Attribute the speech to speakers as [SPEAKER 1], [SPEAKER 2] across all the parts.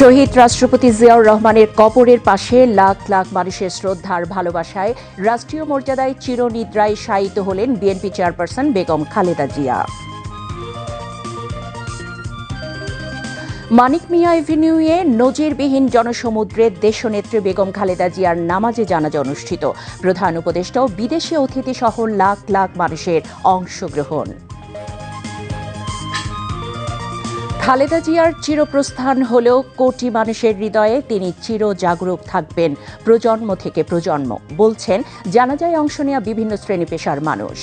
[SPEAKER 1] শহীদ রাষ্ট্রপতি জিয়াউর রহমানের কবরের পাশে লাখ লাখ মানুষের শ্রদ্ধার ভালোবাসায় রাষ্ট্রীয় মর্যাদায় চিরনিদ্রায় শায়িত হলেন বিএনপি চেয়ারপারসন বেগম খালেদা জিয়া। মানিক মিয়া এভিনিউয়ে নজিরবিহীন জনসমুদ্রে দেশনেত্রী বেগম খালেদা জিয়ার নামাজে জানাজা অনুষ্ঠিত। প্রধান উপদেষ্টা ও বিদেশি অতিথি সহ লাখ লাখ মানুষের অংশগ্রহণ। খালেদা জিয়ার চিরপ্রস্থান হলেও কোটি মানুষের হৃদয়ে তিনি চির জাগরুক থাকবেন। প্রজন্ম থেকে প্রজন্ম। বলছেন জানাজায় অংশ নেওয়া বিভিন্ন শ্রেণি পেশার মানুষ।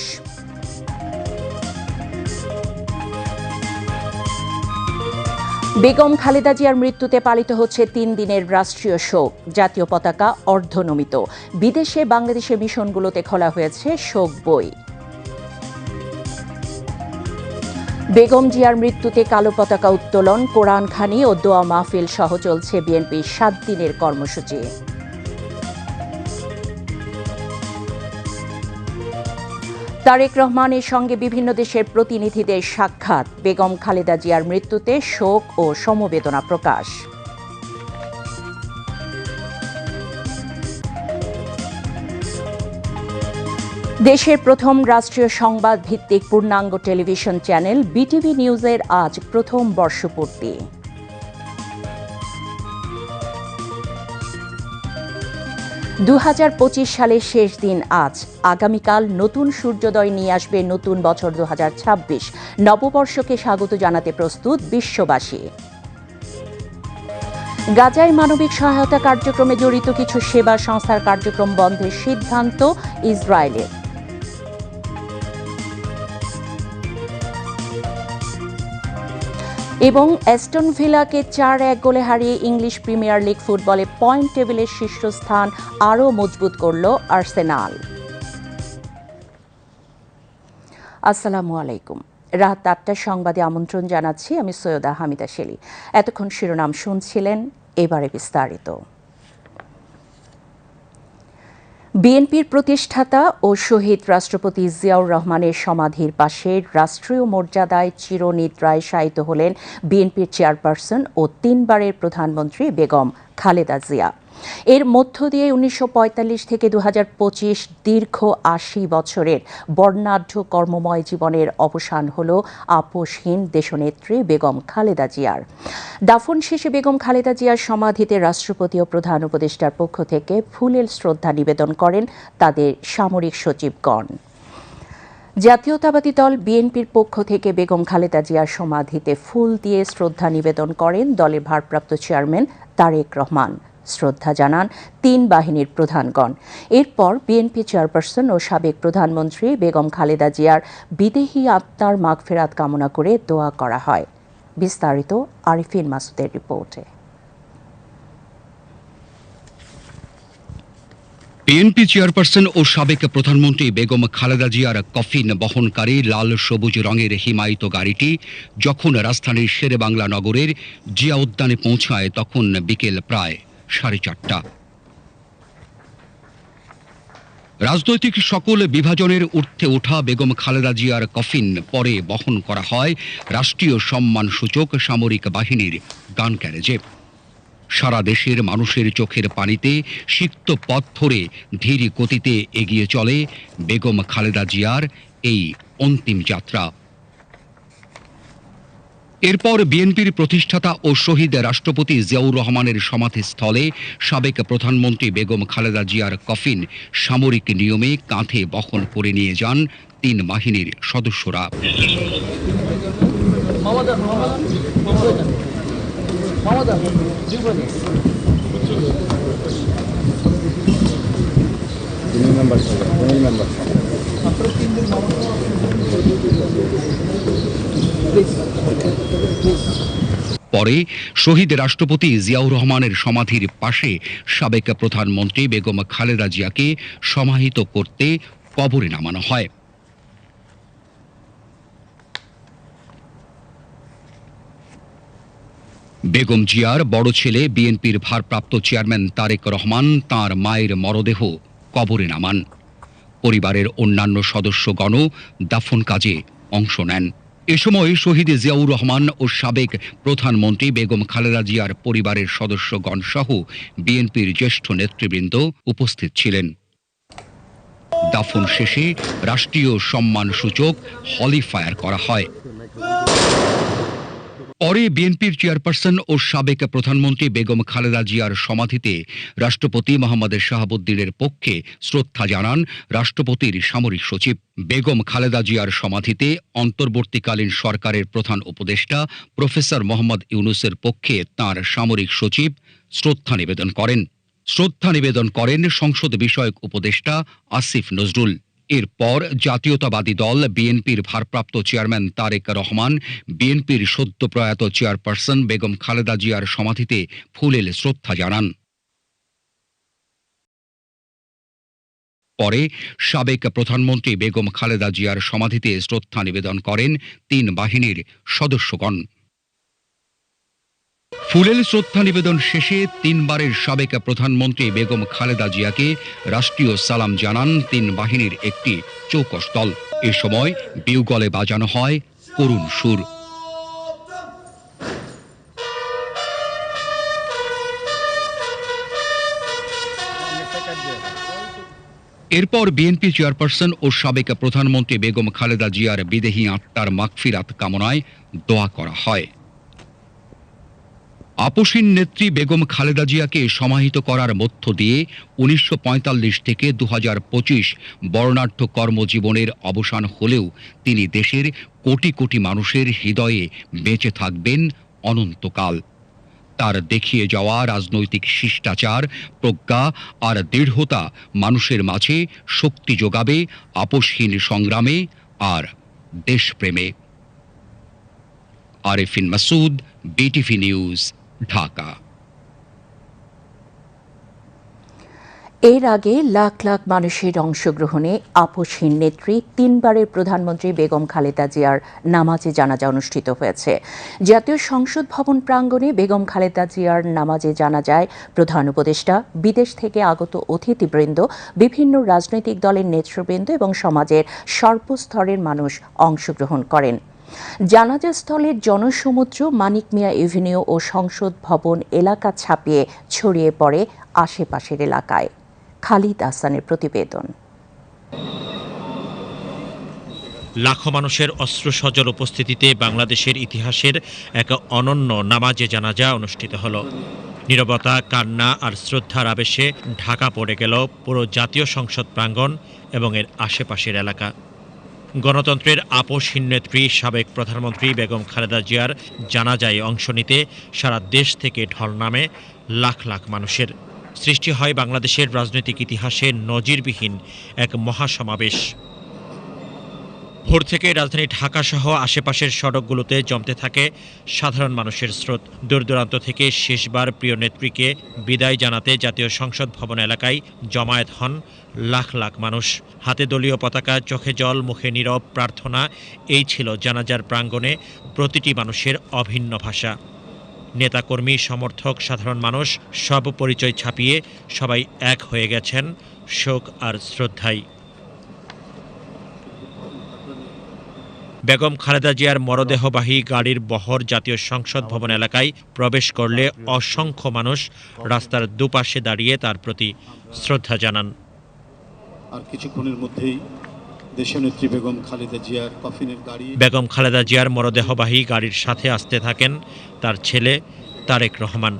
[SPEAKER 1] বেগম খালেদা জিয়ার মৃত্যুতে পালিত হচ্ছে তিন দিনের রাষ্ট্রীয় শোক জাতীয় পতাকা অর্ধনমিত। বিদেশে বাংলাদেশের মিশনগুলোতে খোলা হয়েছে শোক বই। বেগম জিয়ার মৃত্যুতে কালো পতাকা উত্তোলন, কোরআন খানি ও দোয়া মাহফিল সহ চলছে বিএনপির সাত দিনের কর্মসূচি। তারেক রহমানের সঙ্গে বিভিন্ন দেশের প্রতিনিধিদের সাক্ষাৎ। বেগম খালেদা জিয়ার মৃত্যুতে শোক ও সমবেদনা প্রকাশ। দেশের প্রথম রাষ্ট্রীয় সংবাদ ভিত্তিক পূর্ণাঙ্গ টেলিভিশন চ্যানেল বিটিভি নিউজের আজ প্রথম বর্ষপূর্তি। দু হাজার পঁচিশ সালের শেষ দিন আজ। আগামীকাল নতুন সূর্যোদয় নিয়ে আসবে নতুন বছর দু হাজার ছাব্বিশ। নববর্ষকে স্বাগত জানাতে প্রস্তুত বিশ্ববাসী। গাজায় মানবিক সহায়তা কার্যক্রমে জড়িত কিছু সেবা সংস্থার কার্যক্রম বন্ধের সিদ্ধান্ত ইসরায়েলের। এবং অ্যাস্টন ভিলাকে চার এক গোলে হারিয়ে ইংলিশ প্রিমিয়ার লিগ ফুটবলে পয়েন্ট টেবিলের শীর্ষস্থান আরও মজবুত করল আর্সেনাল। আসসালামু আলাইকুম। রাত আটটার সংবাদে আমন্ত্রণ জানাচ্ছি আমি সৈয়দা হামিদা শেলি। এতক্ষণ শিরোনাম শুনছিলেন, এবারে বিস্তারিত। বিএনপির প্রতিষ্ঠাতা ও শহীদ রাষ্ট্রপতি জিয়াউর রহমানের সমাধির পাশে রাষ্ট্রীয় মর্যাদায় চিরনিদ্রায় শায়িত হলেন বিএনপির চেয়ারপারসন ও তিনবারের প্রধানমন্ত্রী বেগম খালেদা জিয়া। এর মধ্য দিয়ে উনিশশো পঁয়তাল্লিশ থেকে দু হাজার পঁচিশ দীর্ঘ আশি বছরের বর্ণাঢ্য কর্মময় জীবনের অবসান হল আপোষহীন দেশনেত্রী বেগম খালেদা জিয়ার। দাফন শেষে বেগম খালেদা জিয়ার সমাধিতে রাষ্ট্রপতি ও প্রধান উপদেষ্টার পক্ষ থেকে ফুলের শ্রদ্ধা নিবেদন করেন তাদের সামরিক সচিবগণ। জাতীয়তাবাদী দল বিএনপির পক্ষ থেকে বেগম খালেদা জিয়ার সমাধিতে ফুল দিয়ে শ্রদ্ধা নিবেদন করেন দলের ভারপ্রাপ্ত চেয়ারম্যান তারেক রহমান। শ্রদ্ধা জানান তিন বাহিনীর প্রধানগণ। এরপর বিএনপি চেয়ারপারসন ও সাবেক প্রধানমন্ত্রী বেগম খালেদা জিয়ার বিদেহী আত্মার মাগফেরাত কামনা করে দোয়া করা হয়। বিস্তারিত আরিফিন মাসুদের রিপোর্টে।
[SPEAKER 2] বিএনপি চেয়ারপারসন ও সাবেক প্রধানমন্ত্রী বেগম খালেদা জিয়ার কফিন বহনকারী লাল সবুজ রঙের হিমায়িত গাড়িটি যখন রাজধানীর শেরে বাংলা নগরের জিয়া উদ্যানে পৌঁছায় তখন বিকেল প্রায় সাড়ে চারটা। রাজনৈতিক সকল বিভাজনের ঊর্ধ্বে ওঠা বেগম খালেদা জিয়ার কফিন পরে বহন করা হয় রাষ্ট্রীয় সম্মান সূচক সামরিক বাহিনীর গান ক্যারেজে সারা দেশের মানুষের চোখের পানিতে সিক্ত পথ ধরে ধীর গতিতে এগিয়ে চলে বেগম খালেদা জিয়ার এই অন্তিম যাত্রা। এরপর বিএনপির প্রতিষ্ঠাতা ও শহীদ রাষ্ট্রপতি জিয়াউর রহমানের সমাধিস্থলে সাবেক প্রধানমন্ত্রী বেগম খালেদা জিয়ার কফিন সামরিক নিয়মে কাঁধে বহন করে নিয়ে যান তিন বাহিনীর সদস্যরা। পরে শহীদ রাষ্ট্রপতি জিয়াউর রহমানের সমাধির পাশে সাবেক প্রধানমন্ত্রী বেগম খালেদা জিয়াকে সমাহিত করতে কবরে নামানো হয়। বেগম জিয়ার বড় ছেলে বিএনপির ভারপ্রাপ্ত চেয়ারম্যান তারেক রহমান তার মায়ের মরদেহ কবরে নামান। পরিবারের অন্যান্য সদস্যগণও দাফন কাজে অংশ নেন। এ সময় শহীদ জিয়াউর রহমান ও সাবেক প্রধানমন্ত্রী বেগম খালেদা জিয়ার পরিবারের সদস্যগণ সহ বিএনপির জ্যেষ্ঠ নেতৃবৃন্দ উপস্থিত ছিলেন। দাফন শেষে রাষ্ট্রীয় সম্মান সূচক হলিফায়ার করা হয়। পরে বিএনপির চেয়ারপারসন ও সাবেক প্রধানমন্ত্রী বেগম খালেদা জিয়ার সমাধিতে রাষ্ট্রপতি মোহাম্মদ শাহাবুদ্দিনের পক্ষে শ্রদ্ধা জানান রাষ্ট্রপতির সামরিক সচিব। বেগম খালেদা জিয়ার সমাধিতে অন্তর্বর্তীকালীন সরকারের প্রধান উপদেষ্টা প্রফেসর মোহাম্মদ ইউনুসের পক্ষে তার সামরিক সচিব শ্রদ্ধা নিবেদন করেন। শ্রদ্ধা নিবেদন করেন সংসদ বিষয়ক উপদেষ্টা আসিফ নজরুল। এরপর জাতীয়তাবাদী দল বিএনপির ভারপ্রাপ্ত চেয়ারম্যান তারেক রহমান, বিএনপির সদ্য প্রয়াত চেয়ারপারসন বেগম খালেদা জিয়ার সমাধিতে ফুলেল শ্রদ্ধা জানান। পরে সাবেক প্রধানমন্ত্রী বেগম খালেদা জিয়ার সমাধিতে শ্রদ্ধা নিবেদন করেন তিন বাহিনীর সদস্যগণ। ফুলেল শ্রদ্ধা নিবেদন শেষে তিনবারের সাবেক প্রধানমন্ত্রী বেগম খালেদা জিয়াকে রাষ্ট্রীয় সালাম জানান তিন বাহিনীর একটি চৌকস দল এ সময় বিউগলে বাজানো হয় করুণ সুর। এরপর বিএনপি চেয়ারপারসন ও সাবেক প্রধানমন্ত্রী বেগম খালেদা জিয়ার বিদেহী আত্মার মাগফিরাত কামনায় দোয়া করা হয়। আপসীন নেত্রী বেগম খালেদা জিয়াকে সমাহিত করার মধ্য দিয়ে উনিশশো পঁয়তাল্লিশ থেকে দু বর্ণাঢ্য কর্মজীবনের অবসান হলেও তিনি দেশের কোটি কোটি মানুষের হৃদয়ে বেঁচে থাকবেন অনন্তকাল। তার দেখিয়ে যাওয়া রাজনৈতিক শিষ্টাচার, প্রজ্ঞা আর দৃঢ়তা মানুষের মাঝে শক্তি যোগাবে আপসহীন সংগ্রামে আর দেশপ্রেমে। Arefin Masud BTV news. Dhaka.
[SPEAKER 1] এর আগে লাখ লাখ মানুষের অংশগ্রহণে আপসহীন নেত্রী তিনবারের প্রধানমন্ত্রী বেগম খালেদা জিয়ার নামাজে জানাজা অনুষ্ঠিত হয়েছে। জাতীয় সংসদ ভবন প্রাঙ্গণে বেগম খালেদা জিয়ার নামাজে জানাজায় প্রধান উপদেষ্টা, বিদেশ থেকে আগত অতিথিবৃন্দ, বিভিন্ন রাজনৈতিক দলের নেতৃবৃন্দ এবং সমাজের সর্বস্তরের মানুষ অংশগ্রহণ করেন। জানাজা স্থলের জনসমুদ্র, মানিক মিয়া এভিনিউ ও সংসদ ভবন এলাকা ছাপিয়ে ছড়িয়ে পড়ে আশেপাশের এলাকায়। খালিদ আহসানের প্রতিবেদন।
[SPEAKER 3] লাখো মানুষের অস্ত্র সজল উপস্থিতিতে বাংলাদেশের ইতিহাসের এক অনন্য নামাজে জানাজা অনুষ্ঠিত হল। নীরবতা, কান্না আর শ্রদ্ধার আবেশে ঢাকা পড়ে গেল পুরো জাতীয় সংসদ প্রাঙ্গণ এবং এর আশেপাশের এলাকা। গণতন্ত্রের আপোষহীন নেত্রী সাবেক প্রধানমন্ত্রী বেগম খালেদা জিয়ার জানাজায় অংশ নিতে সারা দেশ থেকে ঢল নামে লাখ লাখ মানুষের। সৃষ্টি হয় বাংলাদেশের রাজনৈতিক ইতিহাসে নজিরবিহীন এক মহাসমাবেশ। ভোর থেকে রাজধানী ঢাকা সহ আশেপাশের সড়কগুলোতে জমতে থাকে সাধারণ মানুষের স্রোত। দূর দূরান্ত থেকে শেষবার প্রিয় নেত্রীকে বিদায় জানাতে জাতীয় সংসদ ভবন এলাকায় জমায়েত হন লাখ লাখ মানুষ। হাতে দলীয় পতাকা, চোখে জল, মুখে নীরব প্রার্থনা, এই ছিল জানাজার প্রাঙ্গণে প্রতিটি মানুষের অভিন্ন ভাষা। নেতাকর্মী, সমর্থক, সাধারণ মানুষ সব পরিচয় ছাপিয়ে সবাই এক হয়ে গেছেন শোক আর শ্রদ্ধায়। বেগম খালেদা জিয়ার মরদেহবাহী গাড়ির বহর জাতীয় সংসদ ভবন এলাকায় প্রবেশ করলে অসংখ্য মানুষ রাস্তার দুপাশে দাঁড়িয়ে তার প্রতি শ্রদ্ধা জানান।
[SPEAKER 4] আর কিছুক্ষণের মধ্যেই দেশনেত্রী বেগম খালেদা জিয়ার কফিনের গাড়ি
[SPEAKER 3] বেগম খালেদা জিয়ার মরদেহবাহী গাড়ির সাথে আসতে থাকেন তার ছেলে তারেক রহমান।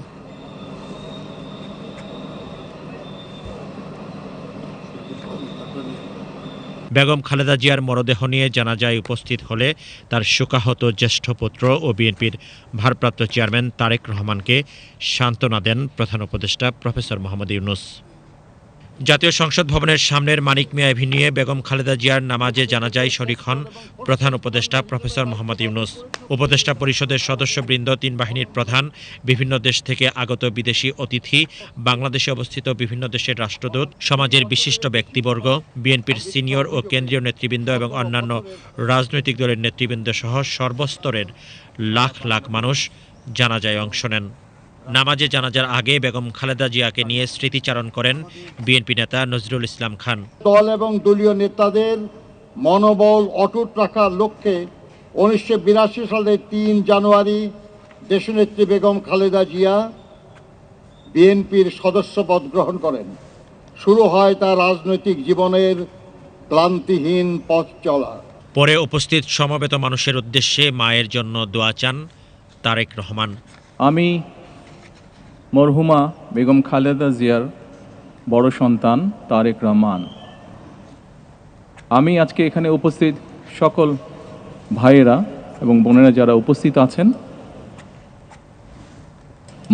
[SPEAKER 3] বেগম খালেদা জিয়ার মরদেহ নিয়ে জানাজায় উপস্থিত হলে তার শোকাহত জ্যেষ্ঠ পুত্র ও বিএনপির ভারপ্রাপ্ত চেয়ারম্যান তারেক রহমানকে সান্ত্বনা দেন প্রধান উপদেষ্টা প্রফেসর মোহাম্মদ ইউনুস। জাতীয় সংসদ ভবনের সামনের মানিক মিয়া এভিনিউয়ে বেগম খালেদা জিয়ার নামাজে জানাজায় শরিক হন প্রধান উপদেষ্টা প্রফেসর মোহাম্মদ ইউনুস। উপদেষ্টা পরিষদের সদস্যবৃন্দ, তিন বাহিনীর প্রধান, বিভিন্ন দেশ থেকে আগত বিদেশি অতিথি, বাংলাদেশে অবস্থিত বিভিন্ন দেশের রাষ্ট্রদূত, সমাজের বিশিষ্ট ব্যক্তিবর্গ, বিএনপির সিনিয়র ও কেন্দ্রীয় নেতৃবৃন্দ এবং অন্যান্য রাজনৈতিক দলের নেতৃবৃন্দ সহ সর্বস্তরের লাখ লাখ মানুষ জানাজায় অংশ নেন। নামাজে জানাজার আগে বেগম খালেদা জিয়াকে নিয়ে স্মৃতিচারণ করেন বিএনপি নেতা নজরুল ইসলাম খান।
[SPEAKER 4] দল এবং দলীয় নেতাদের মনোবল অটুট রাখার লক্ষ্যে
[SPEAKER 5] উনিশশো বিরাশি সালের তিন জানুয়ারি দেশনেত্রী বেগম খালেদা জিয়া বিএনপির সদস্যপদ গ্রহণ করেন। শুরু হয় তার রাজনৈতিক জীবনের ক্লান্তিহীন পথ চলা।
[SPEAKER 3] পরে উপস্থিত সমবেত মানুষের উদ্দেশ্যে মায়ের জন্য দোয়া চান তারেক রহমান।
[SPEAKER 6] আমি মরহুমা বেগম খালেদা জিয়ার বড় সন্তান তারেক রহমান। আমি আজকে এখানে উপস্থিত সকল ভাইয়েরা এবং বোনেরা যারা উপস্থিত আছেন,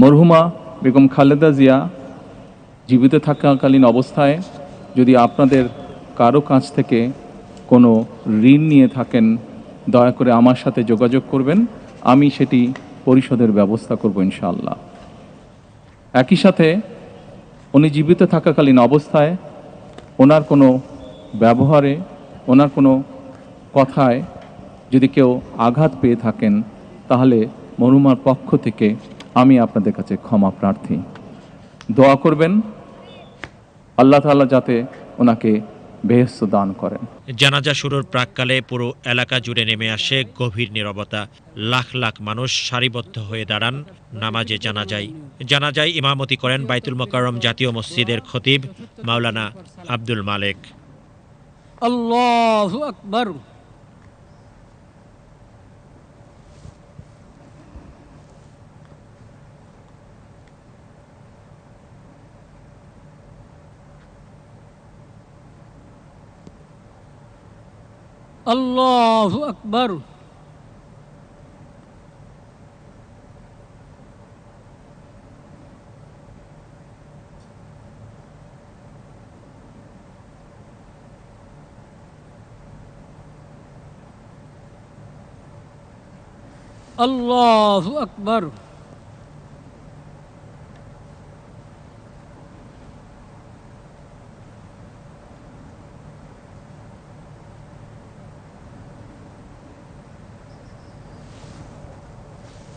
[SPEAKER 6] মরহুমা বেগম খালেদা জিয়া জীবিত থাকাকালীন অবস্থায় যদি আপনাদের কারও কাছ থেকে কোনো ঋণ নিয়ে থাকেন, দয়া করে আমার সাথে যোগাযোগ করবেন, আমি সেটি পরিশোধের ব্যবস্থা করব ইনশাআল্লাহ। একই সাথে উনি জীবিত থাকাকালীন অবস্থায় ওনার কোনো ব্যবহারে, ওনার কোনো কথায় যদি কেউ আঘাত পেয়ে থাকেন, তাহলে মরুমার পক্ষ থেকে আমি আপনাদের কাছে ক্ষমা প্রার্থী। দোয়া করবেন, আল্লাহ তাল্লাহ যাতে ওনাকে বেহস্ত দান করেন।
[SPEAKER 3] জানাজা শুরুর প্রাককালে পুরো এলাকা জুড়ে নেমে আসে গভীর নিরবতা। লাখ লাখ মানুষ সারিবদ্ধ হয়ে দাঁড়ান নামাজে জানাজাই জানাজায় ইমামতি করেন বাইতুল মোকাররম জাতীয় মসজিদের খতিব মাওলানা আব্দুল মালেক।
[SPEAKER 7] আল্লাহ আকবর। الله أكبر. الله أكبر.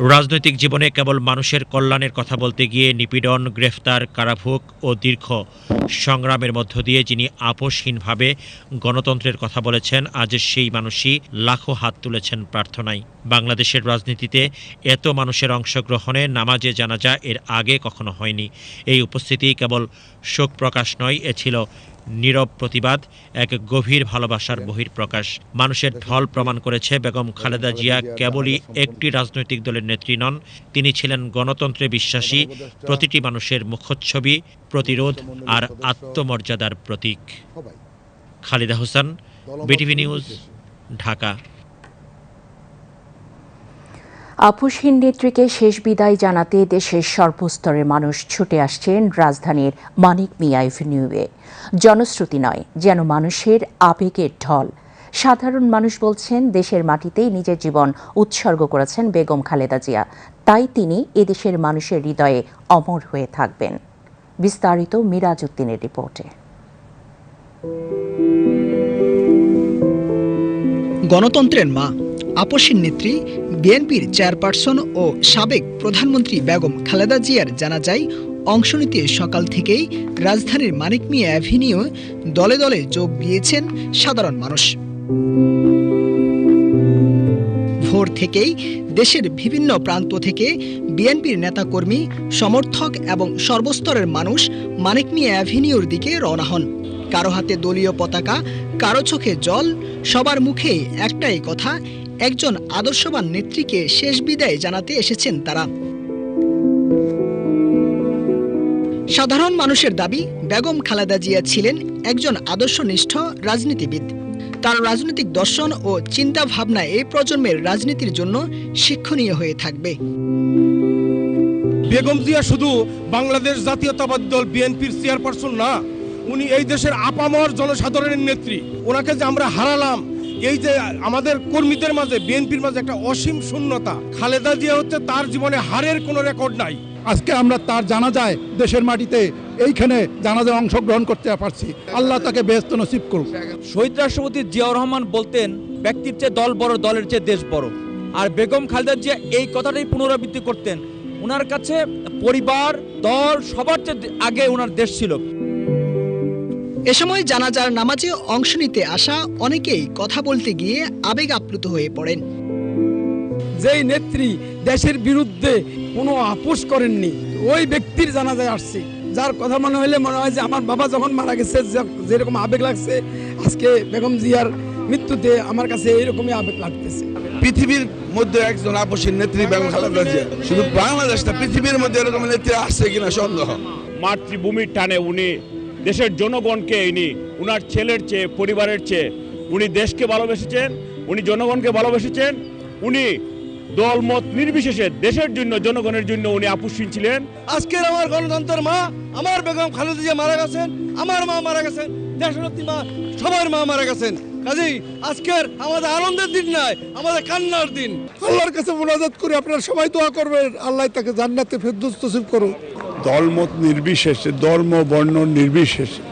[SPEAKER 3] রাজনৈতিক জীবনে কেবল মানুষের কল্যাণের কথা বলতে গিয়ে নিপীড়ন, গ্রেফতার, কারাভোগ ও দীর্ঘ সংগ্রামের মধ্য দিয়ে যিনি আপোষহীনভাবে গণতন্ত্রের কথা বলেছেন, আজ সেই মানুষই লাখো হাত তুলেছেন প্রার্থনায়। বাংলাদেশের রাজনীতিতে এত মানুষের অংশগ্রহণে নামাজে জানাজা এর আগে কখনো হয়নি। এই উপস্থিতি কেবল শোক প্রকাশ নয়, এ ছিল নীরব প্রতিবাদ এক গভীর ভালোবাসার বহির্প্রকাশ মানুষের ঢল প্রমাণ করেছে বেগম খালেদা জিয়া কেবলই একটি রাজনৈতিক দলের নেত্রী নন। তিনি ছিলেন গণতন্ত্রে বিশ্বাসী প্রতিটি মানুষের মুখচ্ছবি প্রতিরোধ আর আত্মমর্যাদার প্রতীক। Khalida Hossain BTV news Dhaka.
[SPEAKER 1] আপুসহীন নেত্রীকে শেষ বিদায় জানাতে দেশের সর্বস্তরের মানুষ ছুটে আসছেন রাজধানীর মানিক মিয়া এভিনিউয়ে। জনশ্রুতি নয়, যেন মানুষের আবেগের ঢল। সাধারণ মানুষ বলছেন, দেশের মাটিতেই নিজের জীবন উৎসর্গ করেছেন বেগম খালেদা জিয়া। তাই তিনি এদেশের মানুষের হৃদয়ে অমর হয়ে থাকবেন। বিস্তারিত মিরাজ উদ্দিনের রিপোর্টে।
[SPEAKER 8] গণতন্ত্রের মা। আপসীর নেত্রী, বিএনপির চেয়ারপারসন ও সাবেক প্রধানমন্ত্রী বেগম খালেদা জিয়ার জানাজায় অংশ নিতে সকাল থেকেই রাজধানীর মানিক মিয়া অ্যাভিনিউ দলে দলে যোগ দিয়েছেন সাধারণ মানুষ। ভোর থেকেই দেশের বিভিন্ন প্রান্ত থেকে বিএনপির নেতাকর্মী, সমর্থক এবং সর্বস্তরের মানুষ মানিক মিয়া অ্যাভিনিউর দিকে রওনা হন। কারও হাতে দলীয় পতাকা, কারও চোখে জল, সবার মুখে একটাই কথা একজন আদর্শবান নেত্রীকে শেষ বিদায় জানাতে এসেছেন তারা। সাধারণ মানুষের দাবি, বেগম খালেদা জিয়া ছিলেন একজন আদর্শনিষ্ঠ রাজনীতিবিদ। তার রাজনৈতিক দর্শন ও চিন্তা ভাবনা এই প্রজন্মের রাজনীতির জন্য শিক্ষণীয় হয়ে থাকবে।
[SPEAKER 9] বেগম জিয়া শুধু বাংলাদেশ জাতীয়তাবাদী দল, বিএনপির চেয়ারপারসন না, উনি এই দেশের আপামর জনসাধারণের নেত্রী। ওনাকে যে আমরা হারালাম এই যে আমাদের কর্মীদের মাঝে বিএনপির মাঝে একটা অসীম শূন্যতা। খালেদা জিয়া হচ্ছে তার জীবনে হারের কোনো রেকর্ড নাই।
[SPEAKER 10] আজকে আমরা তার জানা যায় দেশের মাটিতে এইখানে জানাজায় অংশগ্রহণ করতে পারছি। আল্লাহ তাকে বেহস্ত নসিব করুক।
[SPEAKER 11] শহীদ রাষ্ট্রপতি জিয়াউর রহমান বলতেন ব্যক্তির চেয়ে দল বড় দলের চেয়ে দেশ বড়। আর বেগম খালেদা জিয়া এই কথাটাই পুনরাবৃত্তি করতেন ওনার কাছে পরিবার দল সবার চেয়ে আগে ওনার দেশ ছিল।
[SPEAKER 8] এ সময় জানাজার নামাজে অংশ নিতে আসা অনেকেই কথা বলতে গিয়ে আবেগ আপ্লুত হয়ে পড়েন।
[SPEAKER 10] যেই নেত্রী দেশের বিরুদ্ধে কোনো আপোষ করেননি ওই ব্যক্তির জানাজায় আসছে। যার কথা মনে হইলে মনে হয় যে আমার বাবা যখন মারা গেছে যেরকম আবেগ লাগছে আজকে বেগম জিয়ার মৃত্যুতে আমার কাছে এইরকমই আবেগ লাগতেছে।
[SPEAKER 9] পৃথিবীর মধ্যে একজন আপসীর নেত্রী বেগম খালেদা জিয়া। শুধু বাংলাদেশ না পৃথিবীর মধ্যে এরকম নেত্রী আসছে কিনা সন্দেহ?
[SPEAKER 12] মাতৃভূমির টানে উনি দেশের জনগণকে ইনি উনার ছেলের চেয়ে পরিবারের চেয়ে উনি দেশকে ভালোবেসেছেন উনি জনগণকে ভালোবেসেছেন উনি দলমত নির্বিশেষে দেশের জন্য জনগণের জন্য উনি আপুসীন ছিলেন।
[SPEAKER 9] আজকের আমার গণতন্ত্রের মা আমার বেগম খালেদা জিয়া মারা গেছেন আমার মা মারা গেছেন দেশনেত্রী মা সবার মা মারা গেছেন। কাজেই আজকের আমাদের আনন্দের দিন নয় আমাদের কান্নার দিন। আল্লাহর কাছে মোনাজাত করে আপনারা সবাই দোয়া করবেন আল্লাহ তাকে জান্নাতে ফেরদৌস নসিব করুন
[SPEAKER 12] দলমত নির্বিশেষে ধর্ম বর্ণ নির্বিশেষে।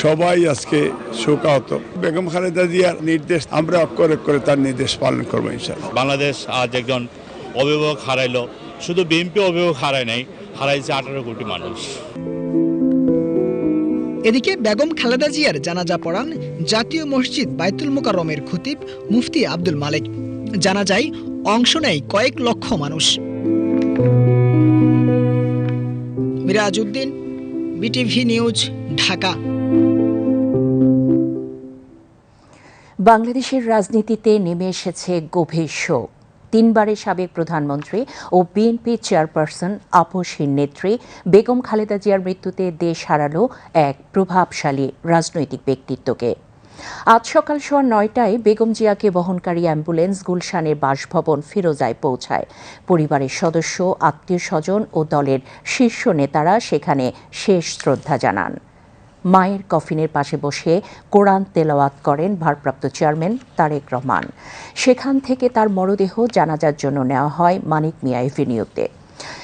[SPEAKER 12] সবাই আজকে শোকাহত। বেগম খালেদা জিয়ার নির্দেশ আমরা অক্ষর করে তার নির্দেশ পালন করব ইনশাল্লাহ
[SPEAKER 13] বাংলাদেশ আজ একজন অভিভাবক হারাইলো। শুধু বিএনপি অভিভাবক হারায় নাই হারাইছে আঠারো কোটি মানুষ।
[SPEAKER 8] এদিকে বেগম খালেদা জিয়ার জানাজা পড়ান জাতীয় মসজিদ বাইতুল মোকাররমের খতিব মুফতি আব্দুল মালিক। জানাজায় অংশ নেয় কয়েক লক্ষ মানুষ। Mirajuddin BTV news, Dhaka.
[SPEAKER 1] বাংলাদেশের রাজনীতিতে নেমে এসেছে গভীর শোক। তিনবারের সাবেক প্রধানমন্ত্রী ও বিএনপি চেয়ারপারসন আপসহীন নেত্রী বেগম খালেদা জিয়ার মৃত্যুতে দেশ হারালো এক প্রভাবশালী রাজনৈতিক ব্যক্তিত্বকে। আজ সকাল সোয়া নয়টায় বেগম জিয়াকে বহনকারী অ্যাম্বুলেন্স গুলশানের বাসভবন ফিরোজায় পৌঁছায়। পরিবারের সদস্য আত্মীয় স্বজন ও দলের শীর্ষ নেতারা সেখানে শেষ শ্রদ্ধা জানান। মায়ের কফিনের পাশে বসে কোরআন তেলাওয়াত করেন ভারপ্রাপ্ত চেয়ারম্যান তারেক রহমান। সেখান থেকে তার মরদেহ জানাজার জন্য নেওয়া হয় মানিক মিয়া এভিনিউতে।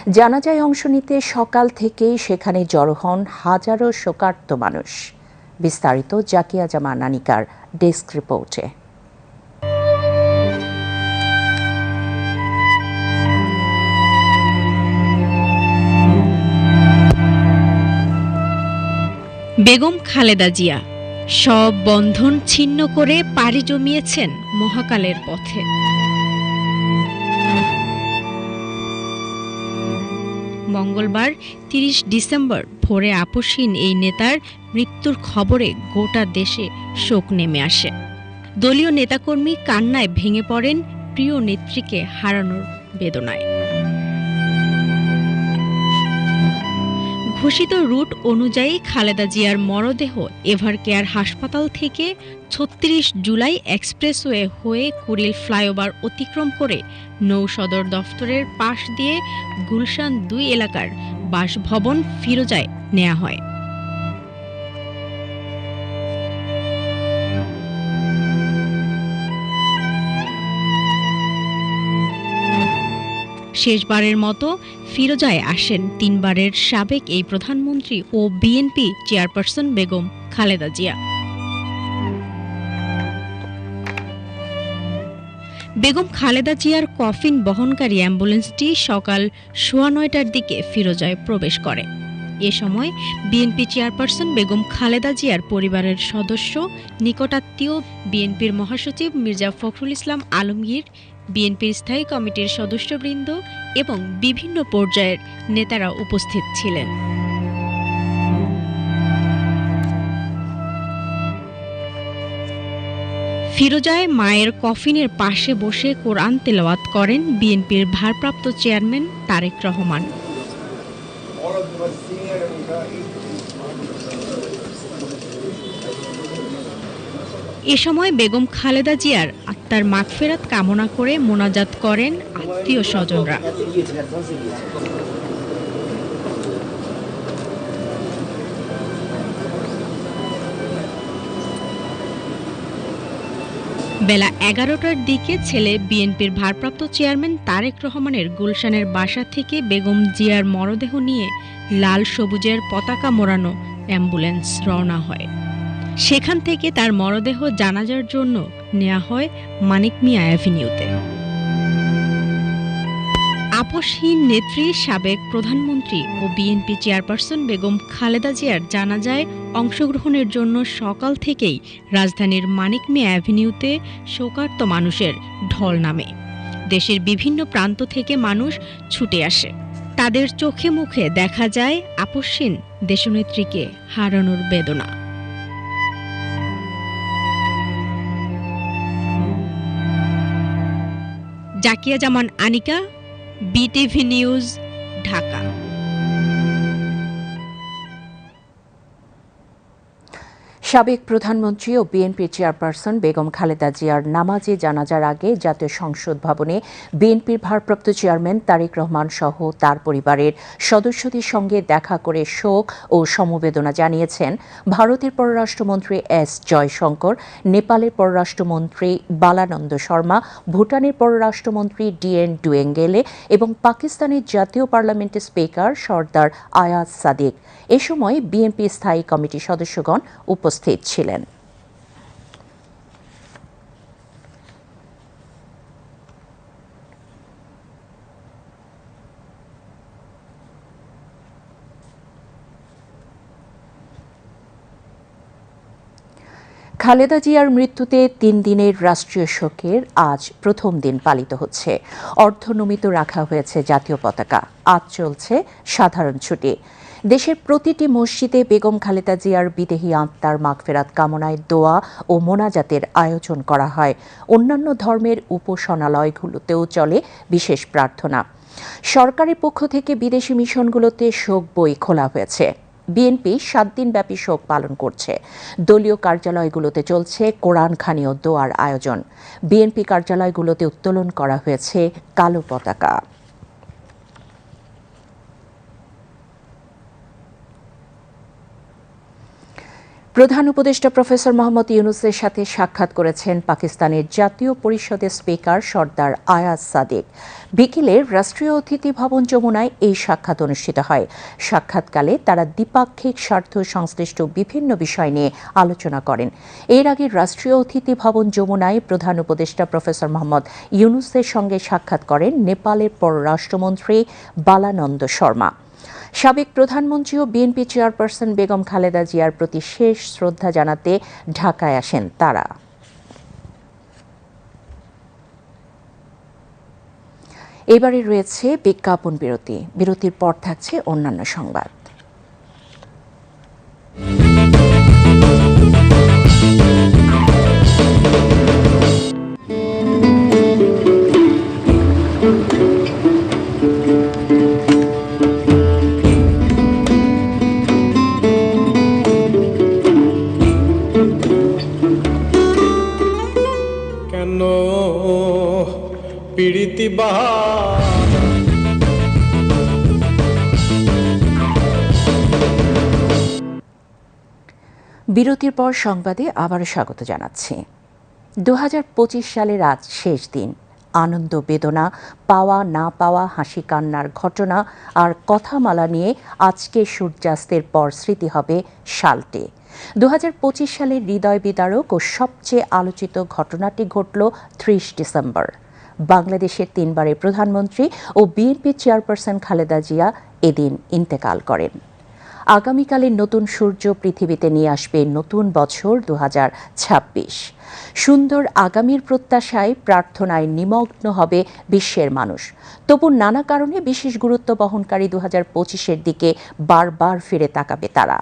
[SPEAKER 1] জানাজায় অংশ নিতে সকাল থেকেই সেখানে জড়ো হন হাজারো শোকার্ত মানুষ। বিস্তারিত জাকিয়া জামা নানিকার ডেস্ক রিপোর্টে।
[SPEAKER 14] বেগম খালেদা জিয়া, সব বন্ধন ছিন্ন করে পাড়ি জমিয়েছেন মহাকালের পথে। মঙ্গলবার তিরিশ ডিসেম্বর ভোরে আপসহীন এই নেতার মৃত্যুর খবরে গোটা দেশে শোক নেমে আসে। দলীয় নেতাকর্মী কান্নায় ভেঙে পড়েন প্রিয় নেত্রীকে হারানোর বেদনায়। ঘোষিত রুট অনুযায়ী খালেদা জিয়ার মরদেহ এভার কেয়ার হাসপাতাল থেকে ছত্রিশ জুলাই এক্সপ্রেসওয়ে হয়ে কুড়িল ফ্লাইওভার অতিক্রম করে নৌ সদর দফতরের পাশ দিয়ে গুলশান দুই এলাকার বাসভবন ফিরোজায় নেওয়া হয়। শেষবারের মতো ফিরোজায় আসেন তিনবারের সাবেক এই প্রধানমন্ত্রী ও বিএনপি চেয়ারপারসন বেগম খালেদা জিয়া। বেগম খালেদা জিয়ার কফিন বহনকারী অ্যাম্বুলেন্সটি সকাল সোয়া নয়টার দিকে ফিরোজায় প্রবেশ করে। এ সময় বিএনপি চেয়ারপারসন বেগম খালেদা জিয়ার পরিবারের সদস্য, নিকটাত্মীয় বিএনপির মহাসচিব মির্জা ফখরুল ইসলাম আলমগীর, বিএনপির স্থায়ী কমিটির সদস্যবৃন্দ এবং বিভিন্ন পর্যায়ের নেতারা উপস্থিত ছিলেন। ফিরোজায় মায়ের কফিনের পাশে বসে কোরআন তেলাওয়াত করেন বিএনপির ভারপ্রাপ্ত চেয়ারম্যান তারেক রহমান। এ সময় বেগম খালেদা জিয়ার আত্মার মাগফেরাত কামনা করে মোনাজাত করেন আত্মীয় স্বজনরা। বেলা এগারোটার দিকে ছেলে বিএনপির ভারপ্রাপ্ত চেয়ারম্যান তারেক রহমানের গুলশানের বাসা থেকে বেগম জিয়ার মরদেহ নিয়ে লাল সবুজের পতাকা মোড়ানো অ্যাম্বুলেন্স রওনা হয়। সেখান থেকে তার মরদেহ জানাজার জন্য নেওয়া হয় মানিক মিয়া অ্যাভিনিউতে। আপসহীন নেত্রী, সাবেক প্রধানমন্ত্রী ও বিএনপি চেয়ারপারসন বেগম খালেদা জিয়ার জানাজায় অংশগ্রহণের জন্য সকাল থেকেই রাজধানীর মানিক মিয়া অ্যাভিনিউতে শোকার্ত মানুষের ঢল নামে। দেশের বিভিন্ন প্রান্ত থেকে মানুষ ছুটে আসে। তাদের চোখে মুখে দেখা যায় আপসহীন দেশনেত্রীকে হারানোর বেদনা। Zakia Zaman Anika BTV news Dhaka.
[SPEAKER 1] সাবেক প্রধানমন্ত্রী ও বিএনপি চেয়ারপারসন বেগম খালেদা জিয়ার নামাজে জানাজার আগে জাতীয় সংসদ ভবনে বিএনপির ভারপ্রাপ্ত চেয়ারম্যান তারেক রহমান সহ তার পরিবারের সদস্যদের সঙ্গে দেখা করে শোক ও সমবেদনা জানিয়েছেন ভারতের পররাষ্ট্রমন্ত্রী এস জয়শঙ্কর, নেপালের পররাষ্ট্রমন্ত্রী বালানন্দ শর্মা, ভুটানের পররাষ্ট্রমন্ত্রী ডিএন ডুয়েঙ্গেলে এবং পাকিস্তানের জাতীয় পার্লামেন্টের স্পিকার সর্দার আয়াজ সাদিক। এ সময় বিএনপি স্থায়ী কমিটির সদস্যগণ উপস্থিত ছিলেন। খালেদা জিয়ার মৃত্যুতে তিন দিনের রাষ্ট্রীয় শোকের আজ প্রথম দিন পালিত হচ্ছে। অর্ধনমিত রাখা হয়েছে জাতীয় পতাকা। আজ চলছে সাধারণ ছুটি। দেশের প্রতিটি মসজিদে বেগম খালেদা জিয়ার বিদেহী আত্মার মাগফেরাত কামনায় দোয়া ও মোনাজাতের আয়োজন করা হয়। অন্যান্য ধর্মের উপাসনালয়গুলোতেও চলে বিশেষ প্রার্থনা। সরকারের পক্ষ থেকে বিদেশি মিশনগুলোতে শোক বই খোলা হয়েছে। বিএনপি সাত দিনব্যাপী শোক পালন করছে। দলীয় কার্যালয়গুলোতে চলছে কোরআন খানি ও দোয়ার আয়োজন। বিএনপি কার্যালয়গুলোতে উত্তোলন করা হয়েছে কালো পতাকা। প্রধান উপদেষ্টা প্রফেসর মোহাম্মদ ইউনুসের সাথে সাক্ষাৎ করেছেন পাকিস্তানের জাতীয় পরিষদের স্পিকার সর্দার আয়াজ সাদিক। বিকেলে রাষ্ট্রীয় অতিথি ভবন যমুনায় এই সাক্ষাৎ অনুষ্ঠিত হয়। সাক্ষাৎকালে তারা দ্বিপাক্ষিক স্বার্থ সংশ্লিষ্ট বিভিন্ন বিষয় নিয়ে আলোচনা করেন। এর আগে রাষ্ট্রীয় অতিথি ভবন যমুনায় প্রধান উপদেষ্টা প্রফেসর মোহাম্মদ ইউনুসের সঙ্গে সাক্ষাৎ করেন নেপালের পররাষ্ট্রমন্ত্রী বালানন্দ শর্মা। সাবেক প্রধানমন্ত্রী ও বিএনপি চেয়ারপারসন বেগম খালেদা জিয়ার প্রতি শেষ শ্রদ্ধা জানাতে ঢাকায় আসেন তারা। এবারে রয়েছে বিজ্ঞাপন বিরতি। বিরতির পর থাকছে অন্যান্য সংবাদ। বিরতির পর সংবাদে আবারও স্বাগত জানাচ্ছি। দু হাজার পঁচিশ সালের আজ শেষ দিন। আনন্দ, বেদনা, পাওয়া, না পাওয়া, হাসি, কান্নার ঘটনা আর কথামালা নিয়ে আজকে সূর্যাস্তের পর স্মৃতি হবে সালটে দু সালের হৃদয় বিদারক ও সবচেয়ে আলোচিত ঘটনাটি ঘটল ত্রিশ ডিসেম্বর। বাংলাদেশের তিনবারের প্রধানমন্ত্রী ও বিএনপি চেয়ারপারসন খালেদা জিয়া এদিন ইন্তেকাল করেন। আগামীকালের নতুন সূর্য পৃথিবীতে নিয়ে আসবে নতুন বছর দু হাজার ছাব্বিশ। সুন্দর আগামীর প্রত্যাশায় প্রার্থনায় নিমগ্ন হবে বিশ্বের মানুষ। তবু নানা কারণে বিশেষ গুরুত্ব বহনকারী দু হাজার পঁচিশের দিকে বারবার ফিরে তাকাবে তারা।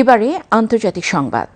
[SPEAKER 1] এবারে আন্তর্জাতিক সংবাদ।